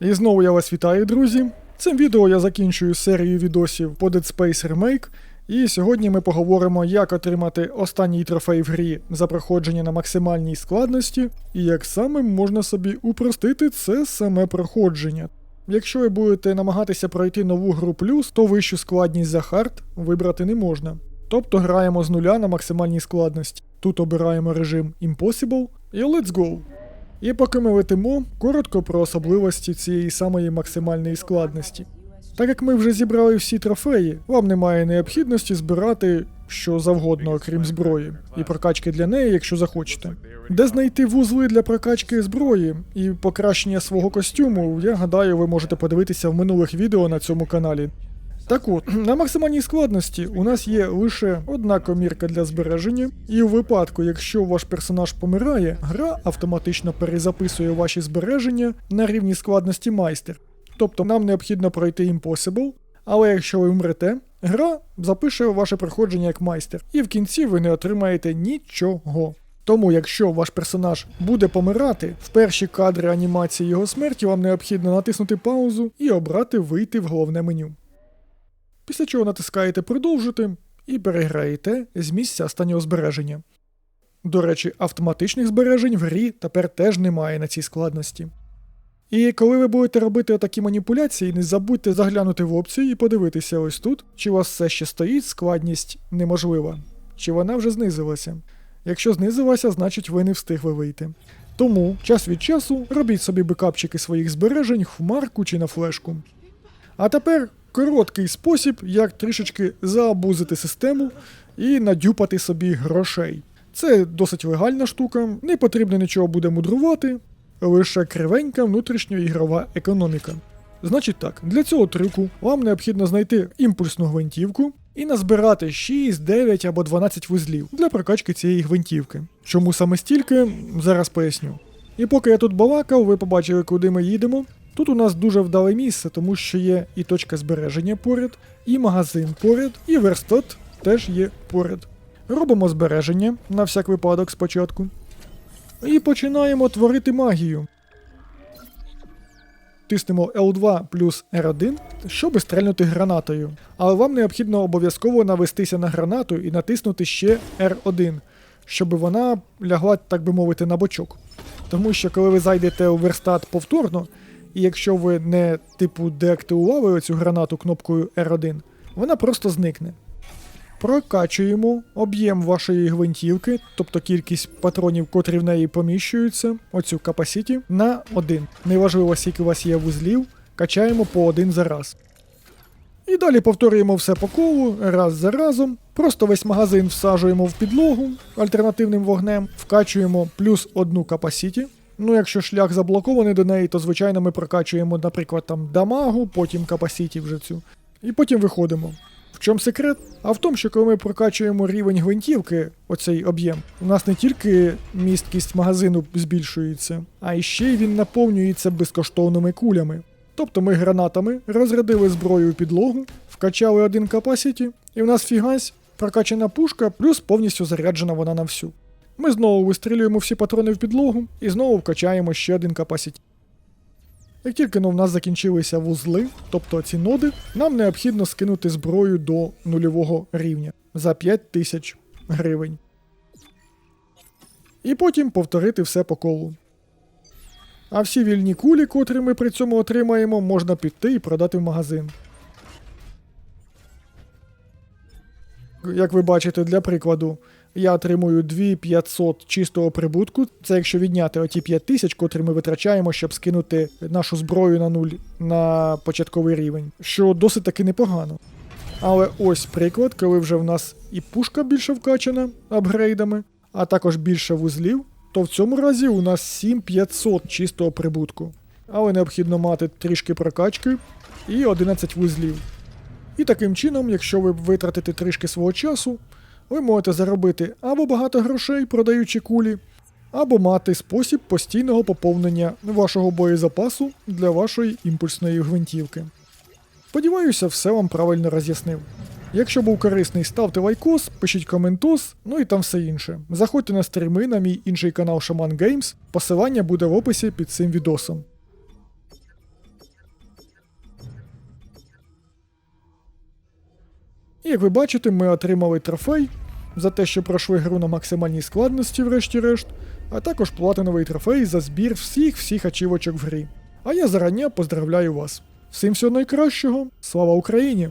І знову я вас вітаю, друзі. Цим відео я закінчую серію відосів по Dead Space Remake, і сьогодні ми поговоримо, як отримати останній трофей в грі за проходження на максимальній складності, і як саме можна собі упростити це саме проходження. Якщо ви будете намагатися пройти нову гру плюс, то вищу складність за хард вибрати не можна. Тобто граємо з нуля на максимальній складності. Тут обираємо режим Impossible і Let's go. І поки ми летимо, коротко про особливості цієї самої максимальної складності. Так як ми вже зібрали всі трофеї, вам немає необхідності збирати що завгодно, окрім зброї, і прокачки для неї, якщо захочете. Де знайти вузли для прокачки зброї і покращення свого костюму, я гадаю, ви можете подивитися в минулих відео на цьому каналі. Так от, на максимальній складності у нас є лише одна комірка для збереження, і у випадку, якщо ваш персонаж помирає, гра автоматично перезаписує ваші збереження на рівні складності майстер. Тобто нам необхідно пройти Impossible, але якщо ви вмрете, гра запише ваше проходження як майстер, і в кінці ви не отримаєте нічого. Тому, якщо ваш персонаж буде помирати, в перші кадри анімації його смерті вам необхідно натиснути паузу і обрати вийти в головне меню. Після чого натискаєте продовжити і переграєте з місця останнього збереження. До речі, автоматичних збережень в грі тепер теж немає на цій складності. І коли ви будете робити такі маніпуляції, не забудьте заглянути в опцію і подивитися ось тут, чи у вас все ще стоїть складність неможлива, чи вона вже знизилася. Якщо знизилася, значить ви не встигли вийти. Тому час від часу робіть собі бекапчики своїх збережень в марку чи на флешку. А тепер короткий спосіб, як трішечки заабузити систему і надюпати собі грошей. Це досить легальна штука, не потрібно нічого буде мудрувати, лише кривенька внутрішньоігрова економіка. Значить так, для цього трюку вам необхідно знайти імпульсну гвинтівку і назбирати 6, 9 або 12 вузлів для прокачки цієї гвинтівки. Чому саме стільки, зараз поясню. І поки я тут балакав, ви побачили, куди ми їдемо. Тут у нас дуже вдале місце, тому що є і точка збереження поряд, і магазин поряд, і верстат теж є поряд. Робимо збереження на всяк випадок спочатку. І починаємо творити магію. Тиснемо L2 плюс R1, щоб стрельнути гранатою. Але вам необхідно обов'язково навестися на гранату і натиснути ще R1, щоб вона лягла, так би мовити, на бочок. Тому що коли ви зайдете у верстат повторно, і якщо ви не типу деактивували цю гранату кнопкою R1, вона просто зникне. Прокачуємо об'єм вашої гвинтівки, тобто кількість патронів, котрі в неї поміщуються, оцю капасіті, на один. Неважливо, скільки у вас є вузлів, качаємо по один за раз. І далі повторюємо все по колу, раз за разом. Просто весь магазин всаджуємо в підлогу альтернативним вогнем, вкачуємо плюс одну капасіті. Ну, якщо шлях заблокований до неї, то звичайно ми прокачуємо, наприклад, там дамагу, потім капасіті вже цю. І потім виходимо. В чому секрет? А в тому, що коли ми прокачуємо рівень гвинтівки, оцей об'єм, у нас не тільки місткість магазину збільшується, а і ще й він наповнюється безкоштовними кулями. Тобто ми гранатами розрядили зброю у підлогу, вкачали один капасіті, і в нас фігась прокачана пушка, плюс повністю заряджена вона на всю. Ми знову вистрілюємо всі патрони в підлогу і знову вкачаємо ще один капасіті. Як тільки ну, в нас закінчилися вузли, тобто ці ноди, нам необхідно скинути зброю до нульового рівня за 5000 гривень. І потім повторити все по колу. А всі вільні кулі, котрі ми при цьому отримаємо, можна піти і продати в магазин. Як ви бачите, для прикладу, я отримую 2500 чистого прибутку. Це якщо відняти оті 5000, котрі ми витрачаємо, щоб скинути нашу зброю на нуль на початковий рівень, що досить таки непогано. Але ось приклад, коли вже в нас і пушка більше вкачана апгрейдами, а також більше вузлів, то в цьому разі у нас 7500 чистого прибутку. Але необхідно мати трішки прокачки і 11 вузлів. І таким чином, якщо ви витратите трішки свого часу, ви можете заробити або багато грошей, продаючи кулі, або мати спосіб постійного поповнення вашого боєзапасу для вашої імпульсної гвинтівки. Сподіваюся, все вам правильно роз'яснив. Якщо був корисний, ставте лайкос, пишіть коментос, ну і там все інше. Заходьте на стріми на мій інший канал Shaman Games, посилання буде в описі під цим відосом. І як ви бачите, ми отримали трофей за те, що пройшли гру на максимальній складності, врешті-решт, а також платиновий трофей за збір всіх всіх ачівочок в грі. А я зарання поздравляю вас. Всім всього найкращого, слава Україні!